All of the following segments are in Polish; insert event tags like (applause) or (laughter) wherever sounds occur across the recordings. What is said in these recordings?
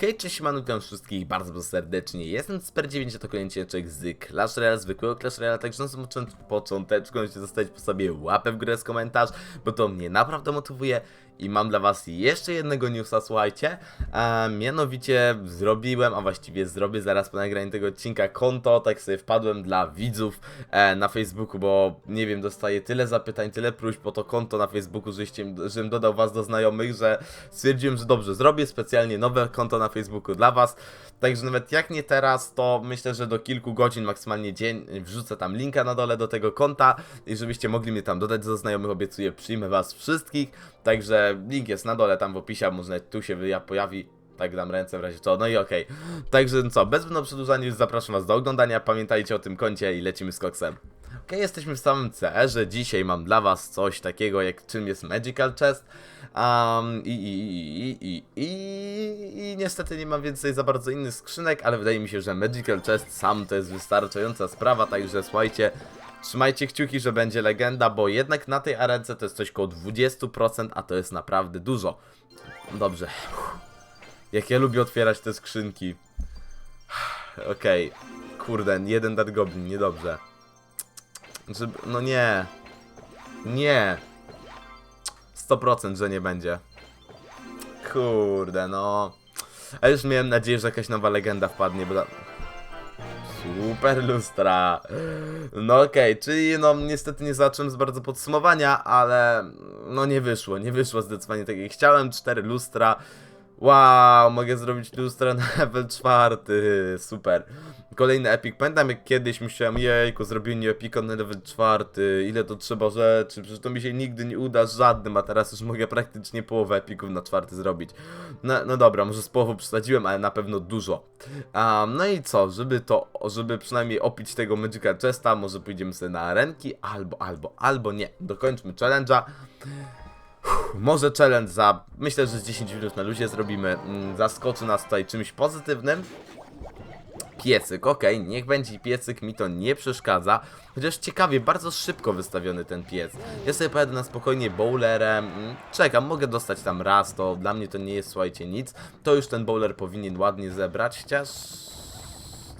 Hej, cześć, manukę wszystkich bardzo, bardzo serdecznie. Jestem Super9, a to kolejny odcinek z Clash Royale, zwykłego Clash Royale, także na samym począ- począteczku możecie zostawić po sobie łapę w górę z komentarz, bo to mnie naprawdę motywuje. I mam dla was jeszcze jednego newsa, słuchajcie. A mianowicie zrobiłem, a właściwie zrobię zaraz po nagraniu tego odcinka konto, tak sobie wpadłem dla widzów e, na Facebooku, bo nie wiem, dostaję tyle zapytań, tyle próśb po to konto na Facebooku, żeście, żebym dodał was do znajomych, że stwierdziłem, że dobrze, zrobię specjalnie nowe konto na Facebooku dla was. Także nawet jak nie teraz, to myślę, że do kilku godzin, maksymalnie dzień, wrzucę tam linka na dole do tego konta i żebyście mogli mnie tam dodać do znajomych, obiecuję, przyjmę was wszystkich. Także link jest na dole, tam w opisie, może tu się pojawi. Tak dam ręce w razie co, no i okej. Także co, bez zbędnego przedłużania już zapraszam was do oglądania, pamiętajcie o tym koncie i lecimy z koksem. Jesteśmy w samym CR-ze. Dzisiaj mam dla Was coś takiego, jak czym jest Magical Chest. Um, i, i, i, i, i, i, niestety nie mam więcej za bardzo innych skrzynek, ale wydaje mi się, że Magical Chest sam to jest wystarczająca sprawa, także słuchajcie. Trzymajcie kciuki, że będzie legenda, bo jednak na tej arence to jest coś koło 20%, a to jest naprawdę dużo. Dobrze. Jak ja lubię otwierać te skrzynki. Okej. Kurde, jeden Dark Goblin, niedobrze. Żeby, no nie. Nie. 100% że nie będzie. Kurde, no. A już miałem nadzieję, że jakaś nowa legenda wpadnie, bo... Super lustra. No okej, czyli no niestety nie zacząłem z bardzo podsumowania, ale no nie wyszło, nie wyszło zdecydowanie tak jak chciałem. Cztery lustra. Wow, mogę zrobić lustra na (laughs) level czwarty, super. Kolejny epic, pamiętam jak kiedyś musiałem, jejku, zrobienie epika na level czwarty, ile to trzeba rzeczy, przecież to mi się nigdy nie uda żadnym, a teraz już mogę praktycznie połowę epików na czwarty zrobić. No, no dobra, może z połową przesadziłem, ale na pewno dużo. Um, no i co, żeby to, żeby przynajmniej opić tego Magical Chesta, może pójdziemy sobie na arenki, albo, albo, albo nie. Dokończmy challenge'a. Może challenge za, myślę, że z 10 minut na luzie zrobimy. Mm, Zaskoczy nas tutaj czymś pozytywnym. Piecyk, okej, niech będzie piecyk, mi to nie przeszkadza. Chociaż ciekawie, bardzo szybko wystawiony ten piec. Ja sobie pojadę na spokojnie bowlerem. mm, Czekam, mogę dostać tam raz, to dla mnie to nie jest, słuchajcie, nic. To już ten bowler powinien ładnie zebrać, chociaż...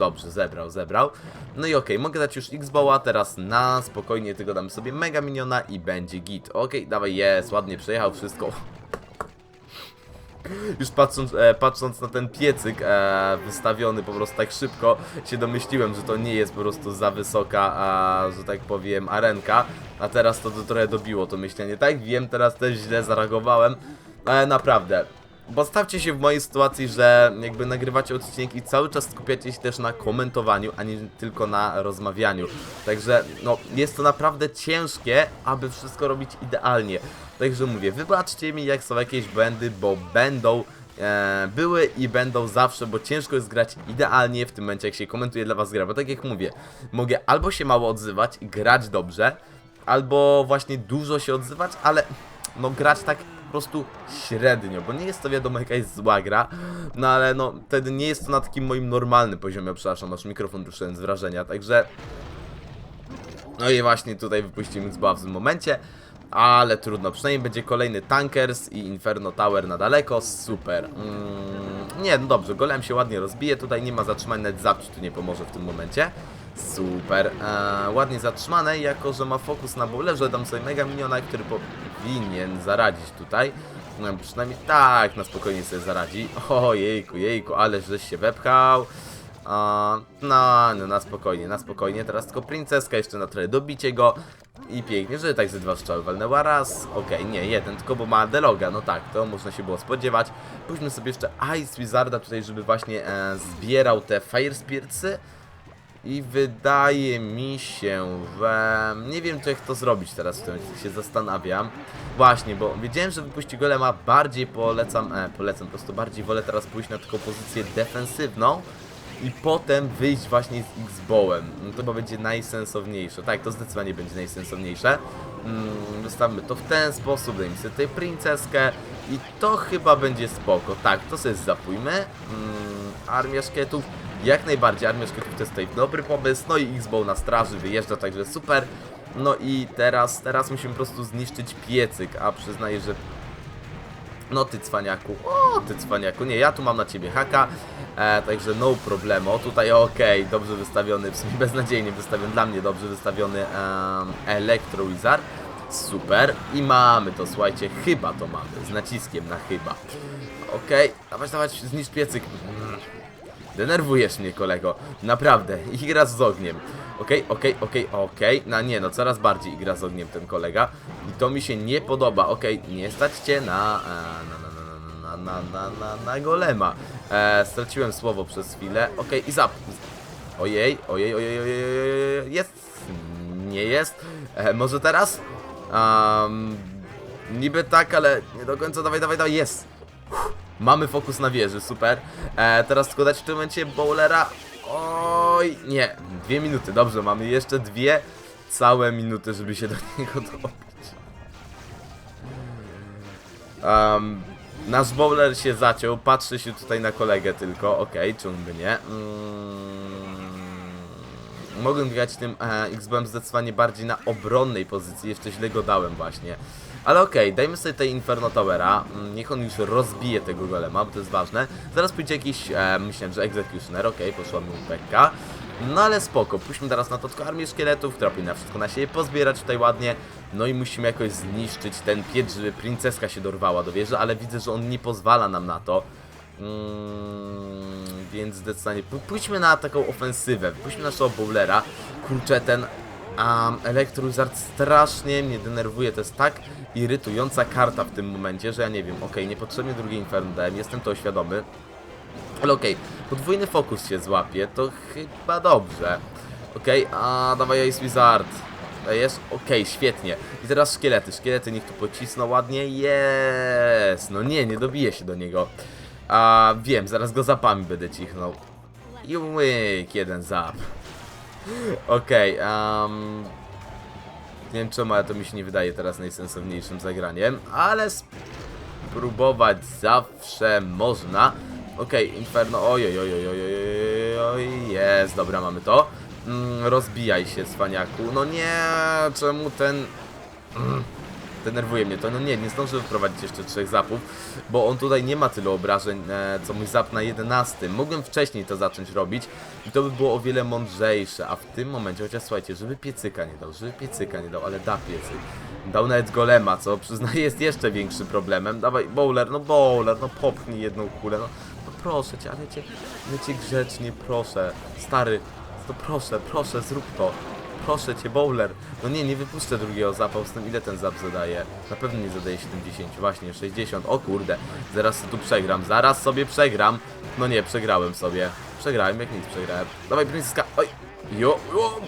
Dobrze, zebrał, zebrał. No i okej, mogę dać już X-Boła, teraz na spokojnie tylko dam sobie Mega Miniona i będzie git. Okej, dawaj, jest, ładnie przejechał wszystko. (laughs) Już patrząc, e, patrząc na ten piecyk e, wystawiony po prostu tak szybko, się domyśliłem, że to nie jest po prostu za wysoka, a, że tak powiem, arenka. A teraz to, to trochę dobiło to myślenie. Tak, wiem, teraz też źle zareagowałem, ale naprawdę. Postawcie się w mojej sytuacji, że jakby nagrywacie odcinek i cały czas skupiacie się też na komentowaniu, a nie tylko na rozmawianiu. Także no, jest to naprawdę ciężkie, aby wszystko robić idealnie. Także mówię, wybaczcie mi jak są jakieś błędy, bo będą e, były i będą zawsze, bo ciężko jest grać idealnie w tym momencie, jak się komentuje dla was gra, bo tak jak mówię, mogę albo się mało odzywać i grać dobrze, albo właśnie dużo się odzywać, ale no grać tak po prostu średnio, bo nie jest to wiadomo jakaś zła gra, no ale no wtedy nie jest to na takim moim normalnym poziomie, przepraszam, masz mikrofon ruszyłem z wrażenia, także no i właśnie tutaj wypuścimy Xboxa w tym momencie. Ale trudno, przynajmniej będzie kolejny Tankers i Inferno Tower na daleko, super. Mm, nie, no dobrze, golem się ładnie rozbije, tutaj nie ma zatrzymań, nawet zapcz tu nie pomoże w tym momencie. Super, eee, ładnie zatrzymane, jako że ma fokus na bowlerze, dam sobie mega miniona, który powinien zaradzić tutaj. No, przynajmniej tak, na spokojnie sobie zaradzi. O jejku, jejku, ale żeś się wepchał. A, no, no, na spokojnie, na spokojnie. Teraz tylko princeska, jeszcze na trochę dobicie go. I pięknie, że tak ze dwa strzały walnęła raz. Okej, nie, jeden, tylko bo ma deloga. No tak, to można się było spodziewać. Pójdźmy sobie jeszcze Ice Wizarda tutaj, żeby właśnie e, zbierał te Fire Spiritsy. I wydaje mi się, że nie wiem, jak to zrobić teraz w tym się zastanawiam. Właśnie, bo wiedziałem, że wypuści golema, bardziej polecam, e, polecam, po prostu bardziej wolę teraz pójść na taką pozycję defensywną i potem wyjść właśnie z X-Bowem. No to chyba będzie najsensowniejsze. Tak, to zdecydowanie będzie najsensowniejsze. Mm, wystawmy to w ten sposób, dajmy sobie tutaj princeskę i to chyba będzie spoko. Tak, to sobie zapójmy. Mm, armia szkietów, jak najbardziej, armia szkietów to jest tutaj dobry pomysł. No i X-Bow na straży wyjeżdża, także super. No i teraz, teraz musimy po prostu zniszczyć piecyk, a przyznaję, że No ty cwaniaku, o ty cwaniaku, nie, ja tu mam na ciebie haka, e, także no problemo, tutaj okej, dobrze wystawiony, w sumie beznadziejnie wystawiony, dla mnie dobrze wystawiony um, Electro Wizard, super, i mamy to, słuchajcie, chyba to mamy, z naciskiem na chyba, okej, dawać, dawać, zniszcz piecyk. Denerwujesz mnie, kolego. Naprawdę. I Igra z ogniem. Okej, okay, okej, okay, okej, okay, okej. Okay. No nie, no coraz bardziej igra z ogniem ten kolega. I to mi się nie podoba. Okej, okay, nie stać cię na... E, na, na, na na, na, na, na, na golema. E, straciłem słowo przez chwilę. Okej, okay, i zap. Ojej, ojej, ojej, ojej, ojej, jest. Nie jest. E, może teraz? Um, niby tak, ale nie do końca. Dawaj, dawaj, dawaj, jest. Uff. Mamy fokus na wieży, super. E, teraz tylko dać w tym momencie bowlera. Oj, nie. Dwie minuty, dobrze, mamy jeszcze dwie całe minuty, żeby się do (laughs) niego dobić. Um, nasz bowler się zaciął, patrzy się tutaj na kolegę tylko, okej, czemu by nie. Mm, mogłem grać tym e, XBM zdecydowanie bardziej na obronnej pozycji, jeszcze źle go dałem właśnie. Ale okej, dajmy sobie tej Inferno Towera, mm, niech on już rozbije tego golema, bo to jest ważne. Zaraz pójdzie jakiś, e, myślałem, że Executioner, okej, poszła mu Pekka. No ale spoko, pójdźmy teraz na to tylko armię szkieletów, która powinna wszystko na siebie pozbierać tutaj ładnie. No i musimy jakoś zniszczyć ten piec, żeby princeska się dorwała do wieży, ale widzę, że on nie pozwala nam na to. Mm, więc zdecydowanie pójdźmy na taką ofensywę, pójdźmy na naszego bowlera. Kurczę, ten um, Electrozard strasznie mnie denerwuje, to jest tak irytująca karta w tym momencie, że ja nie wiem, okej, niepotrzebnie drugi Inferno dałem, jestem to świadomy. Ale okej, podwójny fokus się złapie, to chyba dobrze. Okej, a dawaj Ice Wizard. Dajesz? Okej, świetnie. I teraz szkielety. Szkielety niech tu pocisną ładnie. Jest. No nie, nie dobiję się do niego. A wiem, zaraz go zapami będę cichnął. I łyk, jeden zap. Okej, um, nie wiem czemu, ale to mi się nie wydaje teraz najsensowniejszym zagraniem, ale spróbować zawsze można. Okej, Inferno, oj, oj, oj, oj, oj, oj, oj, jest, dobra, mamy to. Mm, rozbijaj się, cwaniaku. No nie, czemu ten... Mm, denerwuje mnie to. No nie, nie zdążę wyprowadzić jeszcze trzech zapów, bo on tutaj nie ma tylu obrażeń, e, co mój zap na 11. Mogłem wcześniej to zacząć robić i to by było o wiele mądrzejsze, a w tym momencie, chociaż słuchajcie, żeby piecyka nie dał, żeby piecyka nie dał, ale da piecyk. Dał nawet golema, co przyznaję jest jeszcze większym problemem. Dawaj, bowler, no bowler, no popchnij jedną kulę, no, no proszę cię, ale cię, ale cię grzecznie, proszę. Stary, to proszę, proszę, zrób to. Proszę cię, bowler. No nie, nie wypuszczę drugiego zapa, z tym ile ten zap zadaje? Na pewno nie zadaje 70, właśnie 60. O kurde, zaraz tu przegram, zaraz sobie przegram. No nie, przegrałem sobie. Przegrałem, jak nic przegrałem. Dawaj, princeska, oj. Jo, jo.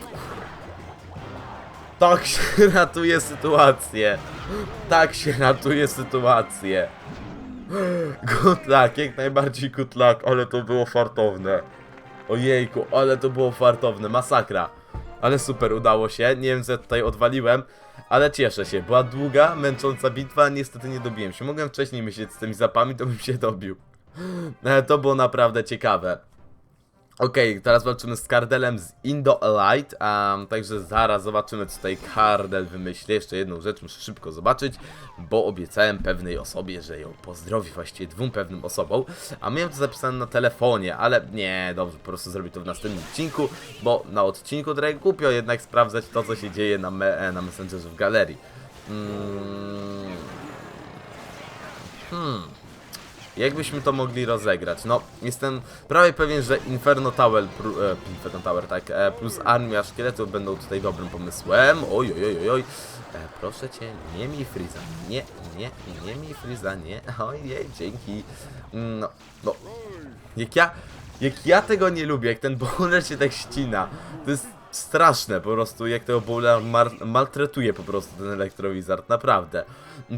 Tak się (laughs) ratuje sytuację. Tak się ratuje sytuację. Luck, jak najbardziej luck, ale to było fartowne. Ojejku, ale to było fartowne, masakra. Ale super, udało się. Nie wiem, co ja tutaj odwaliłem, ale cieszę się. Była długa, męcząca bitwa, niestety nie dobiłem się. Mogłem wcześniej myśleć z tymi zapami, to bym się dobił. (laughs) To było naprawdę ciekawe. Okej, teraz walczymy z Kardelem z Indo Elite, um, także zaraz zobaczymy co tutaj Kardel wymyśli. Jeszcze jedną rzecz muszę szybko zobaczyć, bo obiecałem pewnej osobie, że ją pozdrowi, właściwie dwóm pewnym osobom, a miałem to zapisane na telefonie, ale nie, dobrze, po prostu zrobię to w następnym odcinku, bo na odcinku trochę głupio jednak sprawdzać to, co się dzieje na, me e, na Messengerze w galerii. Mm. Hmm. Jakbyśmy to mogli rozegrać? No, jestem prawie pewien, że Inferno Tower, e, Inferno Tower tak, e, plus Armia Szkieletów będą tutaj dobrym pomysłem. Oj, oj, oj, oj. E, proszę cię, nie mi Friza. Nie, nie, nie mi Friza, nie. Ojej, dzięki. Mm, No, no. Jak ja, jak ja tego nie lubię, jak ten bowler się tak ścina. To jest straszne po prostu, jak tego bowler mar- maltretuje po prostu ten elektrowizard, naprawdę.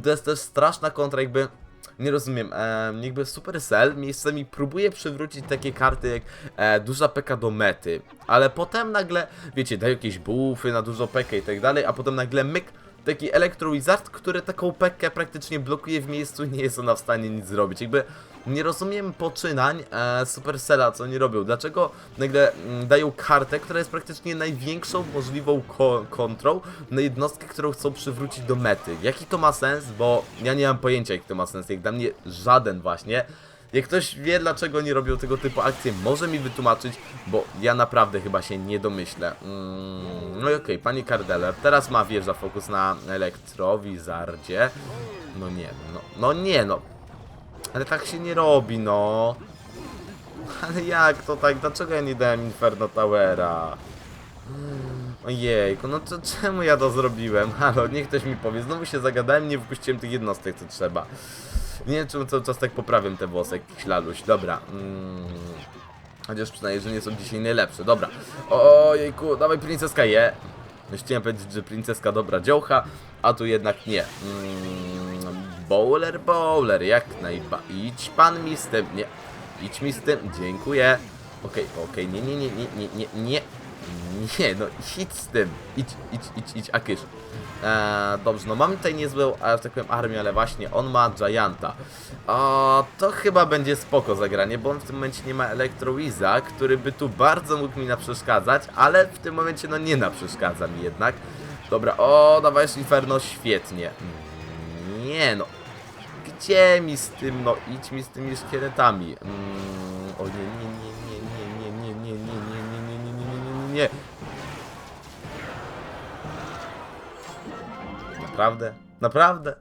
To jest też straszna kontra jakby... Nie rozumiem, e, jakby Supercell miejscami próbuje przywrócić takie karty jak e, duża peka do mety, ale potem nagle, wiecie, dają jakieś buffy na dużo pekę i tak dalej, a potem nagle myk, taki Electro Wizard, który taką pekę praktycznie blokuje w miejscu i nie jest ona w stanie nic zrobić. Jakby nie rozumiem poczynań e, Supercella, co oni robią. Dlaczego nagle mm, dają kartę, która jest praktycznie największą możliwą ko kontrą na jednostkę, którą chcą przywrócić do mety. Jaki to ma sens? Bo ja nie mam pojęcia, jaki to ma sens. Jak dla mnie żaden właśnie. Jak ktoś wie, dlaczego nie robią tego typu akcje, może mi wytłumaczyć, bo ja naprawdę chyba się nie domyślę. Mm, no i okej, pani Kardeler, teraz ma wieża fokus na elektrowizardzie. No nie, no, no nie, no. Ale tak się nie robi, no. Ale jak to tak? Dlaczego ja nie dałem Inferno Towera? Ojejku, no to czemu ja to zrobiłem? (laughs) Halo, niech ktoś mi powie. Znowu się zagadałem, nie wypuściłem tych jednostek, co trzeba. Nie wiem, czemu cały czas tak poprawiam te włosy, jak ślaluś. Dobra. Mm. Chociaż przynajmniej, że nie są dzisiaj najlepsze. Dobra. Ojejku, dawaj princeska je. Chciałem powiedzieć, że princeska dobra dziołcha, a tu jednak nie. Mm. Bowler, bowler, jak najba... Idź pan mi z tym, nie. Idź mi z tym, dziękuję. Okej, okej, nie, nie, nie, nie, nie, nie, nie. Nie, no idź z tym. Idź, idź, idź, idź, Akysz. Eee, dobrze, no mamy tutaj niezłą, a, tak powiem, armię, ale właśnie on ma Gianta. O, to chyba będzie spoko zagranie, bo on w tym momencie nie ma Elektrowiza, który by tu bardzo mógł mi naprzeszkadzać, ale w tym momencie no nie naprzeszkadza mi jednak. Dobra, o, dawajesz Inferno, świetnie. Nie no, gdzie mi z tym, no idź mi z tymi szkieletami. Mm, o nie, nie, nie, nie, nie, nie, nie, nie, nie, nie, nie, nie, nie, nie, nie, nie. Naprawdę? Naprawdę?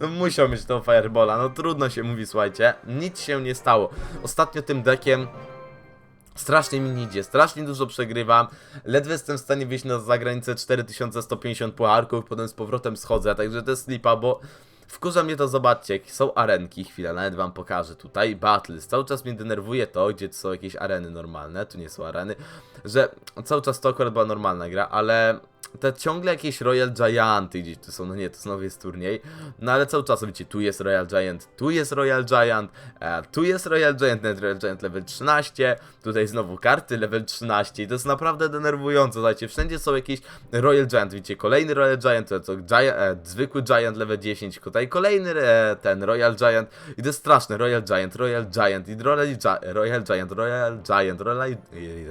No musiał mieć tą Firebola, no trudno się mówi, słuchajcie. Nic się nie stało. Ostatnio tym dekiem Strasznie mi nie idzie, strasznie dużo przegrywam. Ledwo jestem w stanie wyjść na zagranicę 4150 pucharków, potem z powrotem schodzę, także to jest lipa, bo wkurza mnie to, zobaczcie, są arenki, chwilę, nawet wam pokażę tutaj, battles, cały czas mnie denerwuje to, gdzie są jakieś areny normalne, tu nie są areny, że cały czas to akurat była normalna gra, ale te ciągle jakieś Royal Gianty gdzieś tu są, no nie, to znowu jest turniej, no ale cały czas wiecie, tu jest Royal Giant, tu jest Royal Giant, e, tu jest Royal Giant, net Royal Giant level 13, tutaj znowu karty level 13 i to jest naprawdę denerwujące, słuchajcie, wszędzie są jakieś Royal Giant, widzicie, kolejny Royal Giant, to co, Giant, e, zwykły Giant level 10, tutaj kolejny e, ten Royal Giant i to jest straszne, Royal Giant, Royal Giant i Royal, Gi- Royal Giant, Royal Giant, Royal,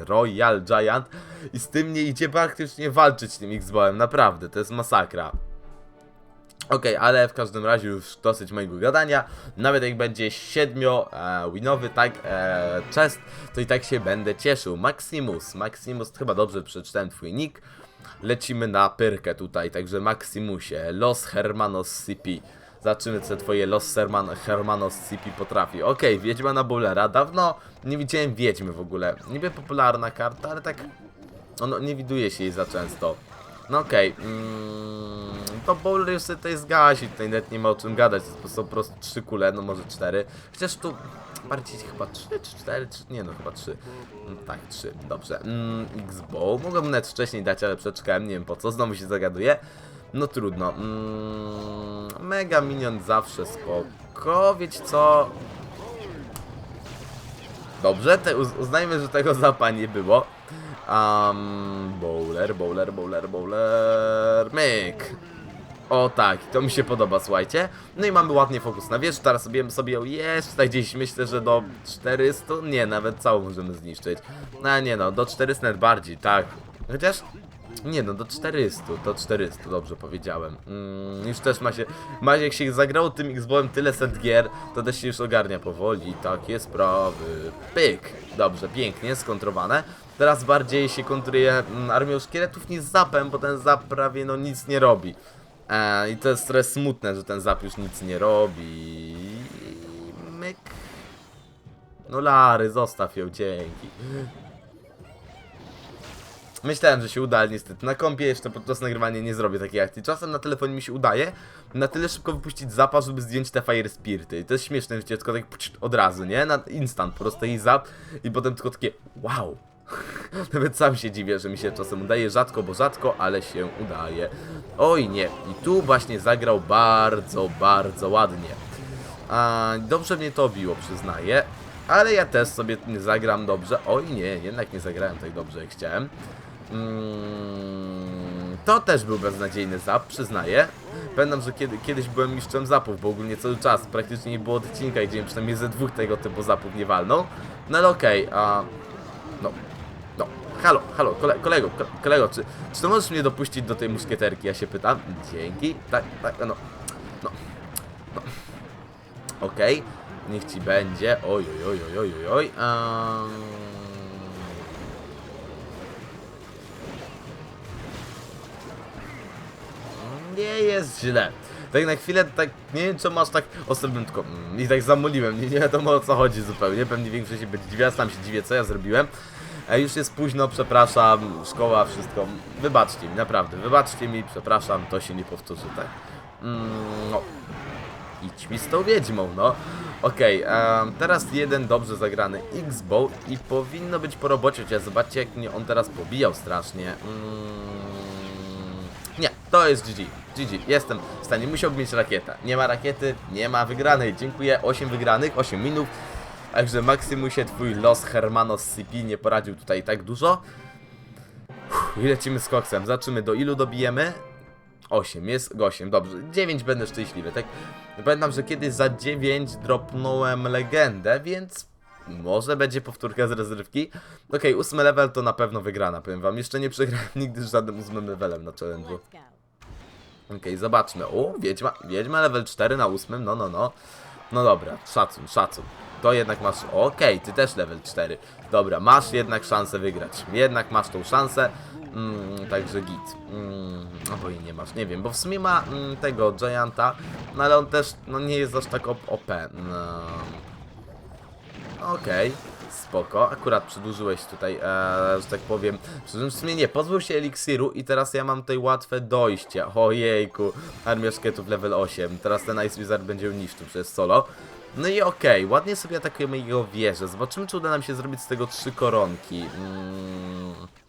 Royal Giant i z tym nie idzie praktycznie walczyć tym X-Bowem, naprawdę, to jest masakra. Okej, ale w każdym razie już dosyć mojego gadania. Nawet jak będzie 7 e, winowy, tak, e, chest, to i tak się będę cieszył. Maximus, Maximus, chyba dobrze przeczytałem twój nick. Lecimy na pyrkę tutaj, także Maximusie, Los Hermanos CP. Zobaczymy, co twoje Los Herman Hermanos CP potrafi. Okej, Wiedźma na Bowlera. Dawno nie widziałem Wiedźmy w ogóle. Niby popularna karta, ale tak... No, nie widuje się jej za często. No okej, mm, to Bowler już sobie tutaj zgasi, tutaj nawet nie ma o czym gadać, to są po prostu trzy kule, no może cztery. Chociaż tu bardziej chyba trzy czy cztery, czy nie no chyba trzy. Mm, tak, trzy, dobrze. Mm, X-Bow, mogłem nawet wcześniej dać, ale przeczekałem, nie wiem po co, znowu się zagaduję. No trudno. Mm, mega Minion zawsze spoko, wiecie co? Dobrze, te, uz- uznajmy, że tego zapa nie było. Um, bowler, bowler, bowler, bowler, myk. O tak, to mi się podoba, słuchajcie. No i mamy ładnie fokus na wież, teraz sobie, sobie ją tutaj gdzieś myślę, że do 400, nie, nawet całą możemy zniszczyć. No nie no, do 400 nawet bardziej, tak. Chociaż, nie no, do 400, do 400, dobrze powiedziałem. Mm, już też ma się, ma jak się zagrało tym Xboxem tyle set gier, to też się już ogarnia powoli, takie sprawy. Pyk, dobrze, pięknie, skontrowane. Teraz bardziej się kontruje mm, armią szkieletów niż zapem, bo ten zap prawie no nic nie robi. E, I to jest trochę smutne, że ten zap już nic nie robi. Myk. No Lary, zostaw ją, dzięki. Myślałem, że się uda, ale niestety na kompie jeszcze podczas nagrywania nie zrobię takiej akcji. Czasem na telefonie mi się udaje na tyle szybko wypuścić zapa, żeby zdjąć te fire spirity. I to jest śmieszne, wiecie, tylko tak od razu, nie? Na instant, po prostu i zap i potem tylko takie wow. (laughs) Nawet sam się dziwię, że mi się czasem udaje, rzadko, bo rzadko, ale się udaje. Oj nie, i tu właśnie zagrał bardzo, bardzo ładnie. A, dobrze mnie to biło, przyznaję. Ale ja też sobie nie zagram dobrze. Oj nie, jednak nie zagrałem tak dobrze jak chciałem. Mm, to też był beznadziejny zap, przyznaję. Pamiętam, że kiedy, kiedyś byłem mistrzem zapów, bo ogólnie cały czas praktycznie nie było odcinka, gdzie przynajmniej ze dwóch tego typu zapów nie walnął. No ale okej, a... No, no, halo, halo, kole, kolego, ko- kolego, czy, czy to możesz mnie dopuścić do tej muszkieterki, ja się pytam? Dzięki, tak, tak, no, no, no. Okej, niech ci będzie, oj, oj, oj, oj, oj, oj, um... Nie jest źle. Tak na chwilę, tak, nie wiem co masz tak, ostatnio tylko, mm, i tak zamoliłem, nie, nie wiadomo o co chodzi zupełnie, pewnie większość się będzie dziwiła, sam się dziwię, co ja zrobiłem. E, już jest późno, przepraszam, szkoła, wszystko, wybaczcie mi, naprawdę, wybaczcie mi, przepraszam, to się nie powtórzy, tak. Mm, no, idź mi z tą wiedźmą, no. Okej, em, teraz jeden dobrze zagrany X-Bow i powinno być po robocie, chociaż zobaczcie jak mnie on teraz pobijał strasznie. Mm, nie, to jest GG. GG, jestem w stanie, musiałbym mieć rakietę. Nie ma rakiety, nie ma wygranej. Dziękuję, 8 wygranych, 8 minut. Także Maximusie, twój los Hermanos CP nie poradził tutaj tak dużo. Uff, I lecimy z koksem. Zobaczymy do ilu dobijemy. 8, jest 8, dobrze. 9 będę szczęśliwy, tak? Pamiętam, że kiedyś za 9 dropnąłem legendę, więc może będzie powtórka z rozrywki. Okej, ósmy level to na pewno wygrana, powiem wam. Jeszcze nie przegrałem nigdy z żadnym ósmym levelem na challenge'u. Okej, zobaczmy. O, wiedźma, wiedźma level 4 na ósmym, no, no, no. No dobra, szacun, szacun. To jednak masz, okej, ty też level 4. Dobra, masz jednak szansę wygrać. Jednak masz tą szansę. Mm, także git. Mm, albo i nie masz, nie wiem, bo w sumie ma mm, tego Gianta, no ale on też, no nie jest aż tak op- OP. No. Okej, spoko. Akurat przedłużyłeś tutaj, e, że tak powiem. W sumie nie, pozbył się eliksiru i teraz ja mam tutaj łatwe dojście. Ojejku, armia szkietów level 8. Teraz ten Ice Wizard będzie niszczył przez solo. No i okej, ładnie sobie atakujemy jego wieżę. Zobaczymy, czy uda nam się zrobić z tego trzy koronki. Mm.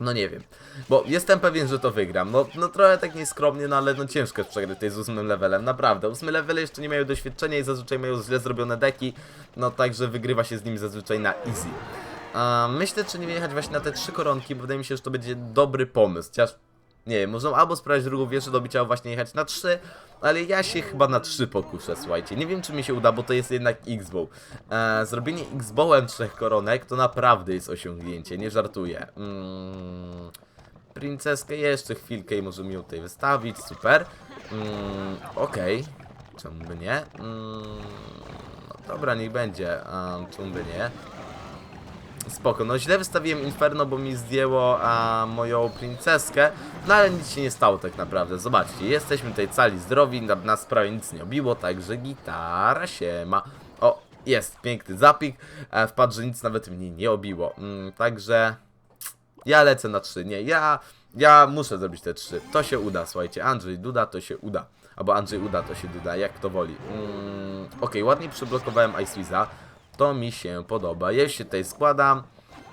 No nie wiem, bo jestem pewien, że to wygram. No, no trochę tak nieskromnie, no ale no ciężko jest przegrać tutaj z ósmym levelem, naprawdę. Ósmy level jeszcze nie mają doświadczenia i zazwyczaj mają źle zrobione deki, no także wygrywa się z nimi zazwyczaj na easy. A, myślę, czy nie jechać właśnie na te trzy koronki, bo wydaje mi się, że to będzie dobry pomysł, chociaż nie wiem, można albo sprawdzić drugą wieżę dobić, albo właśnie jechać na trzy, ale ja się chyba na trzy pokuszę, słuchajcie. Nie wiem, czy mi się uda, bo to jest jednak X-Bow. E, zrobienie X-Bowem trzech koronek to naprawdę jest osiągnięcie, nie żartuję. Mm, princeskę jeszcze chwilkę i możemy ją tutaj wystawić, super. Mm, Okej, czemu by nie? Mm, no dobra, niech będzie, um, czemu by nie? Spoko, no źle wystawiłem Inferno, bo mi zdjęło a, moją princeskę, no ale nic się nie stało tak naprawdę, zobaczcie, jesteśmy tutaj cali zdrowi, na, nas prawie nic nie obiło, także gitara się ma. O, jest, piękny zapik, e, wpadł, że nic nawet mnie nie obiło, mm, także ja lecę na 3, nie, ja, ja muszę zrobić te 3, to się uda, słuchajcie, Andrzej Duda, to się uda. Albo Andrzej uda, to się Duda, jak to woli. Mm, Okej, ładnie przyblokowałem Icewiza. To mi się podoba. Ja się tutaj składam.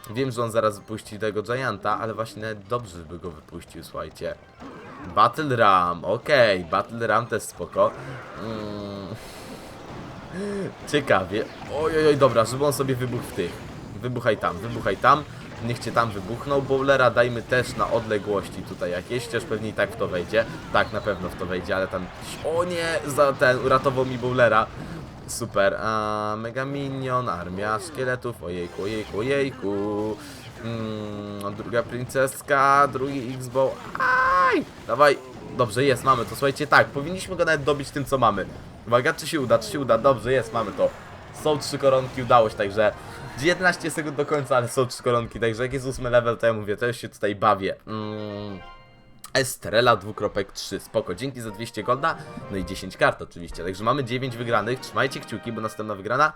Wiem, że on zaraz wypuści tego Gianta, ale właśnie dobrze, żeby go wypuścił, słuchajcie. Battle Ram, okej, Battle Ram też spoko. Mm. Ciekawie. Oj, oj, oj, dobra, żeby on sobie wybuchł w tych. Wybuchaj tam, wybuchaj tam. Niech cię tam wybuchnął. Bowlera dajmy też na odległości tutaj jakieś, chociaż pewnie i tak w to wejdzie. Tak, na pewno w to wejdzie, ale tam... O nie, za ten, uratował mi Bowlera. Super. A, Mega Minion, armia szkieletów. Ojejku, ojejku, ojejku. Mm, druga princeska, drugi X-Bow. Aj! Dawaj. Dobrze, jest, mamy to. Słuchajcie, tak, powinniśmy go nawet dobić tym, co mamy. Uwaga, czy się uda, czy się uda. Dobrze, jest, mamy to. Są trzy koronki, udało się, także 19 sekund do końca, ale są trzy koronki, także jak jest ósmy level, to ja mówię, to już się tutaj bawię. Mm. Estrela 2.3, spoko, dzięki za 200 golda, no i 10 kart oczywiście, także mamy 9 wygranych, trzymajcie kciuki, bo następna wygrana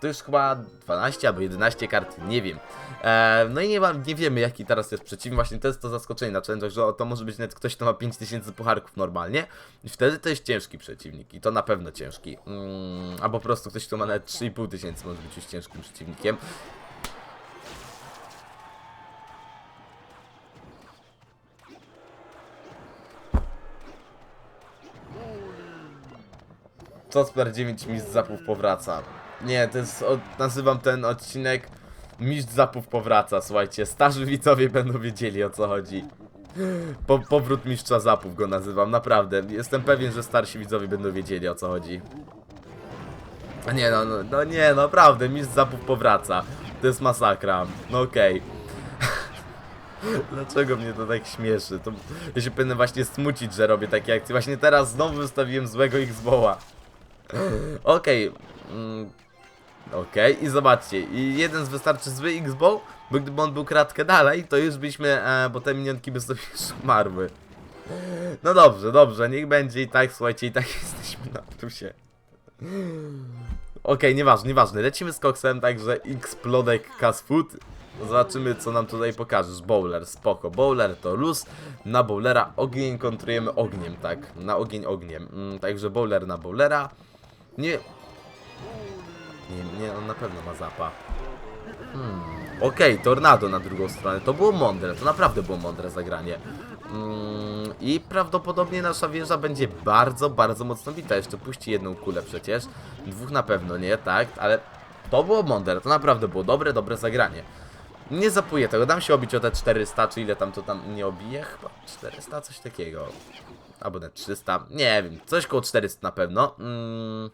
to już chyba 12 albo 11 kart, nie wiem. E, no i nie, nie wiemy jaki teraz jest przeciwnik, właśnie to jest to zaskoczenie na challenge'ach, że to może być nawet ktoś, kto ma 5000 pucharków normalnie. I wtedy to jest ciężki przeciwnik. I to na pewno ciężki. Mm, albo po prostu ktoś, kto ma nawet 3500 tysięcy może być już ciężkim przeciwnikiem. Cosper 9 Mistrz Zapów powraca. Nie, to jest, o, nazywam ten odcinek Mistrz Zapów powraca, słuchajcie, starzy widzowie będą wiedzieli o co chodzi. Po, powrót mistrza zapów go nazywam, naprawdę. Jestem pewien, że starsi widzowie będą wiedzieli o co chodzi. Nie no, no, no nie, naprawdę, mistrz zapów powraca. To jest masakra. No okej. (laughs) Dlaczego mnie to tak śmieszy? To ja się powinien właśnie smucić, że robię takie akcje. Właśnie teraz znowu wystawiłem złego Xboła. (laughs) Okej. mm, Okej, i zobaczcie, i jeden z wystarczy zły X-Bow, bo gdyby on był kratkę dalej, to już byśmy, e, bo te minionki by sobie szmarły. No dobrze, dobrze, niech będzie i tak, słuchajcie, i tak (laughs) jesteśmy na plusie. Okej, nieważne, nieważne, lecimy z koksem, także X-Plodek Cas Food. Zobaczymy, co nam tutaj pokażesz. Bowler, spoko. Bowler to luz. Na bowlera ogień kontrujemy ogniem, tak. Na ogień ogniem. Mm, także bowler na bowlera. Nie, nie, nie, on na pewno ma zapa. Hmm. Okej, tornado na drugą stronę. To było mądre, to naprawdę było mądre zagranie. Mm, I prawdopodobnie nasza wieża będzie bardzo, bardzo mocno bita. Jeszcze puści jedną kulę przecież. Dwóch na pewno nie, tak, ale to było mądre, to naprawdę było dobre, dobre zagranie. Nie zapuję tego, dam się obić o te 400, czy ile tam to tam nie obije? Chyba 400, coś takiego. Albo na 300, nie wiem, coś koło 400 na pewno. Mm.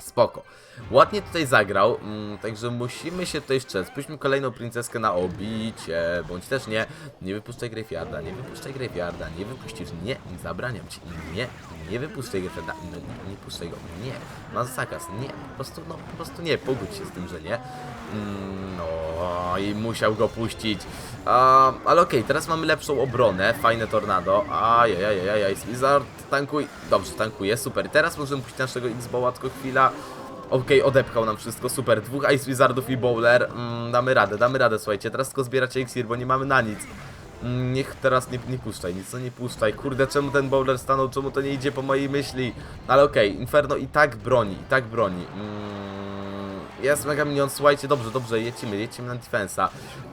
Spoko. Ładnie tutaj zagrał, mm, także musimy się tutaj strzec. Puśćmy kolejną princeskę na obicie, bądź też nie. Nie wypuszczaj Graveyarda, nie wypuszczaj Graveyarda, nie wypuścisz, nie, zabraniam ci, nie, nie wypuszczaj Graveyarda, no nie, nie puszczaj go, nie, ma zakaz, nie, po prostu, no, po prostu nie, pogódź się z tym, że nie. Mm, no i musiał go puścić. A, ale okej, teraz mamy lepszą obronę, fajne tornado, ajajajajaj, Wizard, tankuj, dobrze, tankuje, super, teraz możemy puścić naszego X-Boła, tylko chwila. Okej, odepchał nam wszystko, super. Dwóch Ice Wizardów i Bowler. Mm, damy radę, damy radę, słuchajcie. Teraz tylko zbieracie Elixir, bo nie mamy na nic. Mm, niech teraz nie, nie puszczaj, nic no nie puszczaj. Kurde, czemu ten Bowler stanął, czemu to nie idzie po mojej myśli? Ale okej, Inferno i tak broni, i tak broni. Mm, jest Mega Minion, słuchajcie, dobrze, dobrze, jecimy, jecimy na defensa.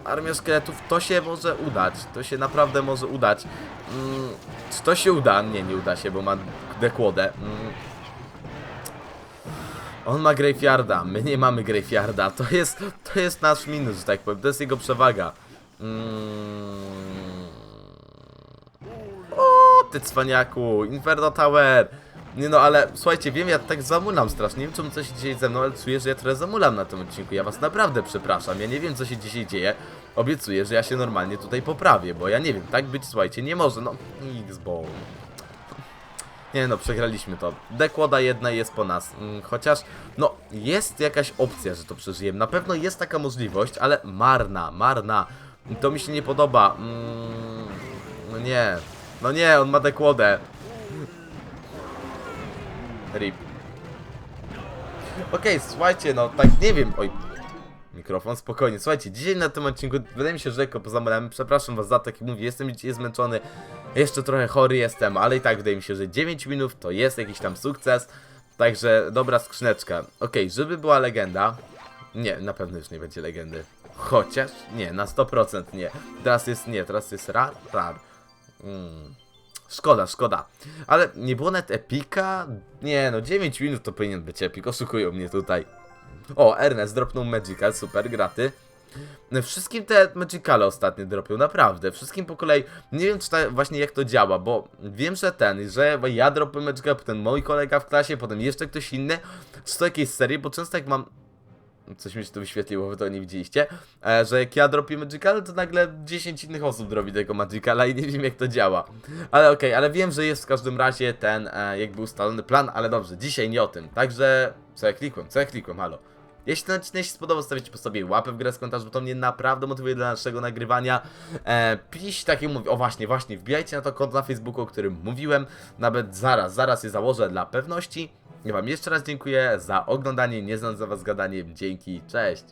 Armia szkieletów, to się może udać, to się naprawdę może udać. Mm, czy to się uda? Nie, nie uda się, bo ma dekłodę. Mm, on ma Graveyarda, my nie mamy Graveyarda. To jest, to jest nasz minus, tak powiem. To jest jego przewaga. Mm. O, ty cwaniaku, Inferno Tower. Nie no, ale słuchajcie, wiem, ja tak zamulam strasznie. Nie wiem, czemu coś się dzieje ze mną, ale czuję, że ja trochę zamulam na tym odcinku. Ja was naprawdę przepraszam. Ja nie wiem, co się dzisiaj dzieje. Obiecuję, że ja się normalnie tutaj poprawię, bo ja nie wiem, tak być, słuchajcie, nie może. No, X-Ball. Nie no, przegraliśmy to. Dekłoda jedna jest po nas. Mm, Chociaż, no, jest jakaś opcja, że to przeżyjemy. Na pewno jest taka możliwość, ale marna, marna. To mi się nie podoba. Mm, No nie. No nie, on ma dekłodę. Rip. Okej, słuchajcie, no tak nie wiem. Oj. Mikrofon, spokojnie. Słuchajcie, dzisiaj na tym odcinku wydaje mi się, że lekko pozamulałem. Przepraszam was za to, jak mówię, jestem dzisiaj zmęczony. Jeszcze trochę chory jestem, ale i tak wydaje mi się, że 9 minut to jest jakiś tam sukces. Także dobra skrzyneczka. Okej, żeby była legenda. Nie, na pewno już nie będzie legendy. Chociaż, nie, na 100% nie. Teraz jest, nie, teraz jest rar, rar. Mm. Szkoda, szkoda. Ale nie było nawet epika? Nie, no 9 minut to powinien być epik, oszukują mnie tutaj. O, Ernest dropnął Magical, super, graty. Wszystkim te Magicale ostatnio dropią, naprawdę. Wszystkim po kolei. Nie wiem, czy ta, właśnie jak to działa, bo wiem, że ten, że ja dropię Magical, potem mój kolega w klasie, potem jeszcze ktoś inny. Czy to jakieś serii, bo często jak mam. Coś mi się tu wyświetliło, wy to nie widzieliście, e, że jak ja dropię Magical, to nagle 10 innych osób drobi tego Magicala i nie wiem jak to działa. Ale okej, ale wiem, że jest w każdym razie ten e, jakby ustalony plan, ale dobrze, dzisiaj nie o tym. Także, co ja klikłem, co ja klikłem, halo. Jeśli ten odcinek się spodobał, stawicie po sobie łapę w grę z komentarz, bo to mnie naprawdę motywuje do naszego nagrywania. E, piś takie mówi, o właśnie, właśnie, wbijajcie na to konto na Facebooku, o którym mówiłem. Nawet zaraz, zaraz je założę dla pewności. Ja wam jeszcze raz dziękuję za oglądanie, nie znam za was gadaniem. Dzięki, cześć.